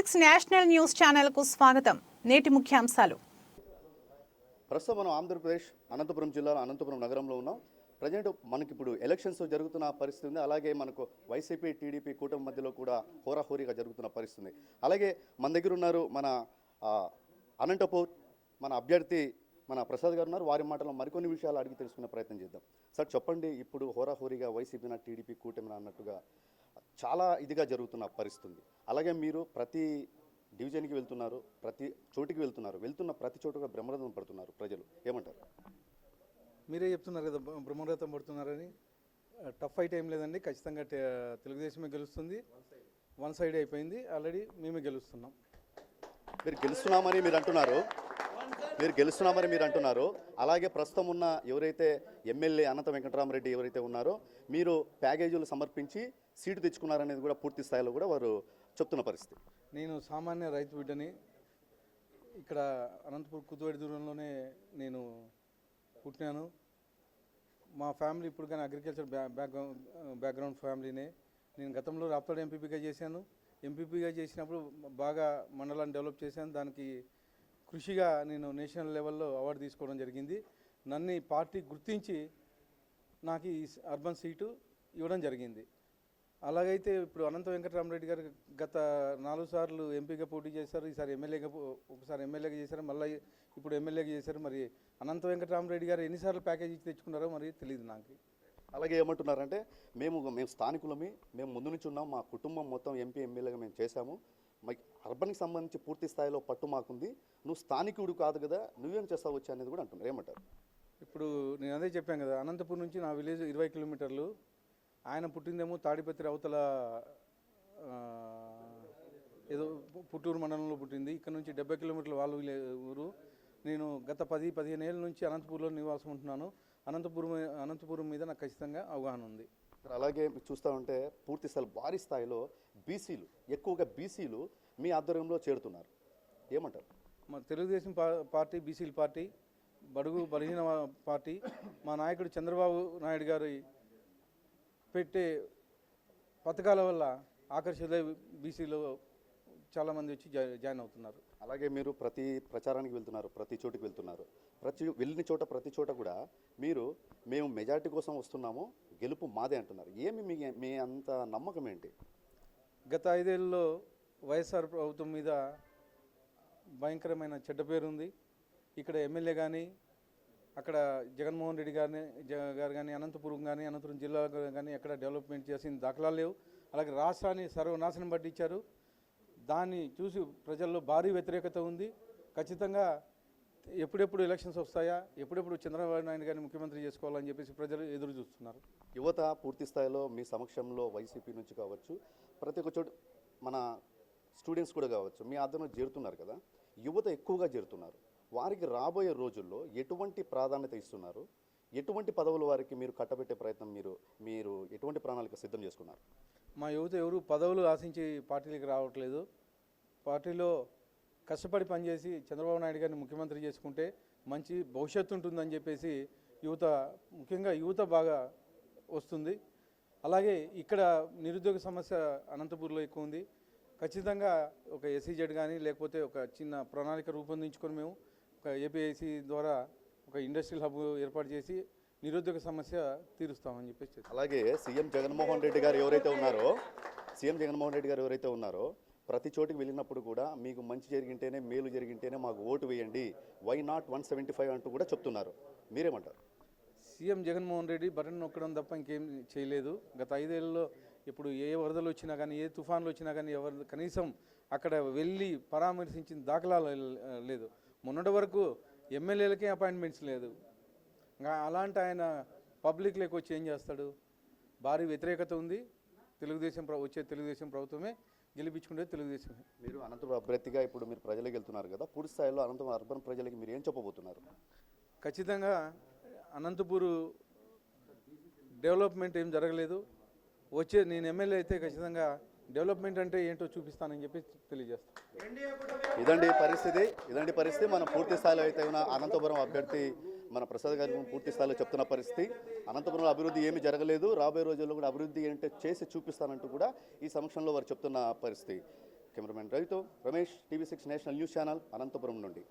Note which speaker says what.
Speaker 1: Six national news ఛానల్కు స్వాగతం. నేటి ముఖ్యాంశాలు.
Speaker 2: ప్రస్తుతం మనం ఆంధ్రప్రదేశ్ అనంతపురం జిల్లాలో అనంతపురం నగరంలో ఉన్నాం. ప్రజెంట్ మనకి ఇప్పుడు ఎలక్షన్స్ జరుగుతున్న పరిస్థితి ఉంది. అలాగే మనకు వైసీపీ టీడీపీ కూటమి మధ్యలో కూడా హోరాహోరీగా జరుగుతున్న పరిస్థితి అలాగే మన దగ్గర ఉన్నారు మన అనంతపూర్ మన అభ్యర్థి మన ప్రసాద్ గారు ఉన్నారు. వారి మాటలో మరికొన్ని విషయాలు అడిగి తెలుసుకునే ప్రయత్నం చేద్దాం. సార్ చెప్పండి ఇప్పుడు హోరాహోరీగా వైసీపీనా టీడీపీ కూటమినా అన్నట్టుగా చాలా ఇదిగా జరుగుతున్న పరిస్థితి ఉంది అలాగే మీరు ప్రతి డివిజన్కి వెళ్తున్నారు ప్రతి చోటికి వెళ్తున్నారు వెళ్తున్న ప్రతి చోటుగా బ్రహ్మరథం పడుతున్నారు ప్రజలు. ఏమంటారు?
Speaker 3: మీరే చెప్తున్నారు కదా బ్ర- బ్రహ్మరథం పడుతున్నారని. టఫ్ ఫైట్ ఏం లేదండి ఖచ్చితంగా తెలుగుదేశమే గెలుస్తుంది. వన్ సైడ్ అయిపోయింది ఆల్రెడీ మేమే గెలుస్తున్నాం.
Speaker 2: మీరు గెలుస్తున్నామని మీరు అంటున్నారు. మీరు గెలుస్తున్నామని మీరు అంటున్నారు. అలాగే ప్రస్తుతం ఉన్న ఎవరైతే ఎమ్మెల్యే అనంత వెంకటరామరెడ్డి ఎవరైతే ఉన్నారో మీరు ప్యాకేజీలు సమర్పించి సీటు తెచ్చుకున్నారనేది కూడా పూర్తి స్థాయిలో కూడా వారు చెప్తున్న పరిస్థితి.
Speaker 3: నేను సామాన్య రైతు బిడ్డని ఇక్కడ అనంతపూర్ కుతువాడి దూరంలోనే నేను పుట్టినాను. మా ఫ్యామిలీ ఇప్పుడు కానీ అగ్రికల్చర్ బ్యా బ్యాక్గ్రౌండ్ బ్యాక్గ్రౌండ్ ఫ్యామిలీనే. నేను గతంలో రాప్తాడు ఎంపీపీగా చేశాను. ఎంపీపీగా చేసినప్పుడు బాగా మండలాన్ని డెవలప్ చేశాను. దానికి కృషిగా నేను నేషనల్ లెవెల్లో అవార్డు తీసుకోవడం జరిగింది. నన్ను పార్టీ గుర్తించి నాకు ఈ అర్బన్ సీటు ఇవ్వడం జరిగింది. అలాగైతే ఇప్పుడు అనంత వెంకటరామరెడ్డి గారు గత నాలుగు సార్లు ఎంపీగా పోటీ చేశారు ఈసారి ఎమ్మెల్యేగా ఒకసారి ఎమ్మెల్యేగా చేశారు మళ్ళీ ఇప్పుడు ఎమ్మెల్యేగా చేశారు. మరి అనంత వెంకటరామరెడ్డి గారు ఎన్నిసార్లు ప్యాకేజ్ ఇచ్చి తెచ్చుకున్నారో మరి తెలియదు నాకు.
Speaker 2: అలాగే ఏమంటున్నారంటే మేము మేము స్థానికులమి మేము ముందు నుంచి ఉన్నాం మా కుటుంబం మొత్తం ఎంపీ ఎమ్మెల్యేగా మేము చేశాము. మా అర్బన్కి సంబంధించి పూర్తి స్థాయిలో పట్టు మాకుంది. నువ్వు స్థానికుడు కాదు కదా నువ్వేం చేస్తావు వచ్చి అనేది కూడా అంటున్నారు. ఏమంటారు?
Speaker 3: ఇప్పుడు నేను అదే చెప్పాను కదా అనంతపూర్ నుంచి నా విలేజ్ ఇరవై కిలోమీటర్లు ఆయన పుట్టిందేమో తాడిపత్రి అవతల ఏదో పుట్టూరు మండలంలో పుట్టింది. ఇక్కడ నుంచి డెబ్బై కిలోమీటర్ల వాళ్ళ ఊరు. నేను గత పది పదిహేను ఏళ్ళ నుంచి అనంతపూర్లో నివాసం ఉంటున్నాను. అనంతపురం అనంతపురం మీద నాకు ఖచ్చితంగా అవగాహన ఉంది.
Speaker 2: అలాగే మీరు చూస్తూ ఉంటే పూర్తి స్థాయి భారీ స్థాయిలో బీసీలు ఎక్కువగా బీసీలు మీ ఆధ్వర్యంలో చేరుతున్నారు. ఏమంటారు?
Speaker 3: మా తెలుగుదేశం పార్టీ బీసీల పార్టీ బడుగు బలహీన పార్టీ మా నాయకుడు చంద్రబాబు నాయుడు గారి పెట్టే పథకాల వల్ల ఆకర్షిత బీసీలో చాలామంది వచ్చి జాయిన్ అవుతున్నారు.
Speaker 2: అలాగే మీరు ప్రతి ప్రచారానికి వెళ్తున్నారు ప్రతి చోటుకి వెళ్తున్నారు. ప్రతి వెళ్ళిన చోట ప్రతి చోట కూడా మీరు మేము మెజారిటీ కోసం వస్తున్నాము గెలుపు మాదే అంటున్నారు. ఏమి మీ మీ అంత నమ్మకం ఏంటి?
Speaker 3: గత ఐదేళ్ళలో వైఎస్ఆర్ ప్రభుత్వం మీద భయంకరమైన చెడ్డ పేరు ఉంది ఇక్కడ ఎమ్మెల్యే కానీ అక్కడ జగన్మోహన్ రెడ్డి గారిని గారు కానీ అనంతపురం కానీ అనంతపురం జిల్లా కానీ ఎక్కడ డెవలప్మెంట్ చేసిన దాఖలాలు లేవు. అలాగే రాష్ట్రాన్ని సర్వనాశనం పట్టించారు. దాన్ని చూసి ప్రజల్లో భారీ వ్యతిరేకత ఉంది. ఖచ్చితంగా ఎప్పుడెప్పుడు ఎలక్షన్స్ వస్తాయా ఎప్పుడెప్పుడు చంద్రబాబు నాయుడు గారిని ముఖ్యమంత్రి చేసుకోవాలని చెప్పేసి ప్రజలు ఎదురు చూస్తున్నారు.
Speaker 2: యువత పూర్తి స్థాయిలో మీ సమక్షంలో వైసీపీ నుంచి కావచ్చు ప్రతి ఒక్క చోటు మన స్టూడెంట్స్ కూడా కావచ్చు మీ ఆధ్వర్యంలో చేరుతున్నారు కదా. యువత ఎక్కువగా చేరుతున్నారు. వారికి రాబోయే రోజుల్లో ఎటువంటి ప్రాధాన్యత ఇస్తున్నారు? ఎటువంటి పదవులు వారికి మీరు కట్టబెట్టే ప్రయత్నం మీరు మీరు ఎటువంటి ప్రణాళిక సిద్ధం చేసుకున్నారు?
Speaker 3: మా యువత ఎవరు పదవులు ఆశించి పార్టీలకు రావట్లేదు. పార్టీలో కష్టపడి పనిచేసి చంద్రబాబు నాయుడు గారిని ముఖ్యమంత్రి చేసుకుంటే మంచి భవిష్యత్తు ఉంటుందని చెప్పేసి యువత ముఖ్యంగా యువత బాగా వస్తుంది. అలాగే ఇక్కడ నిరుద్యోగ సమస్య అనంతపూర్లో ఎక్కువ ఉంది. ఖచ్చితంగా ఒక ఎస్సీజెడ్ కానీ లేకపోతే ఒక చిన్న ప్రణాళిక రూపొందించుకొని మేము ఒక ఏపీఐసి ద్వారా ఒక ఇండస్ట్రియల్ హబ్ ఏర్పాటు చేసి నిరుద్యోగ సమస్య తీరుస్తామని చెప్పేసి.
Speaker 2: అలాగే సీఎం జగన్మోహన్ రెడ్డి గారు ఎవరైతే ఉన్నారో సీఎం జగన్మోహన్ రెడ్డి గారు ఎవరైతే ఉన్నారో ప్రతి చోటికి వెళ్ళినప్పుడు కూడా మీకు మంచి జరిగింటేనే మేలు జరిగింటేనే మాకు ఓటు వేయండి. Why not one seventy five అంటూ కూడా చెప్తున్నారు. మీరేమంటారు?
Speaker 3: సీఎం జగన్మోహన్ రెడ్డి బటన్ నొక్కడం తప్ప ఇంకేం చేయలేదు. గత ఐదేళ్ళలో ఇప్పుడు ఏ వరదలు వచ్చినా కానీ ఏ తుఫాన్లు వచ్చినా కానీ ఎవరు కనీసం అక్కడ వెళ్ళి పరామర్శించిన దాఖలాలు లేదు. మొన్నటి వరకు ఎమ్మెల్యేలకే అపాయింట్మెంట్స్ లేదు. ఇంకా అలాంటి ఆయన పబ్లిక్లోకి వచ్చి ఏం చేస్తాడు? భారీ వ్యతిరేకత ఉంది. తెలుగుదేశం ప్ర- వచ్చే తెలుగుదేశం ప్రభుత్వమే గెలిపించుకునేది తెలుగుదేశమే.
Speaker 2: మీరు అనంతపురం అభ్యర్థిగా ఇప్పుడు మీరు ప్రజలకు వెళ్తున్నారు కదా పూర్తి స్థాయిలో అనంతపురం అర్బన్ ప్రజలకి మీరు ఏం చెప్పబోతున్నారు?
Speaker 3: ఖచ్చితంగా అనంతపూరు డెవలప్మెంట్ ఏం జరగలేదు. వచ్చే నేను ఎమ్మెల్యే అయితే ఖచ్చితంగా డెవలప్మెంట్ అంటే ఏంటో చూపిస్తానని చెప్పి తెలియజేస్తాం.
Speaker 2: ఇదండి పరిస్థితి. ఇదండి పరిస్థితి. మనం పూర్తి స్థాయిలో అయితే ఉన్న అనంతపురం అభ్యర్థి మన ప్రసాద్ గారి పూర్తి స్థాయిలో చెప్తున్న పరిస్థితి. అనంతపురంలో అభివృద్ధి ఏమీ జరగలేదు. రాబోయే రోజుల్లో కూడా అభివృద్ధి ఏంటో చేసి చూపిస్తానంటూ కూడా ఈ సమక్షంలో వారు చెప్తున్న పరిస్థితి. కెమెరామెన్ రవితో Ramesh TV six national news channel Anantapuram నుండి.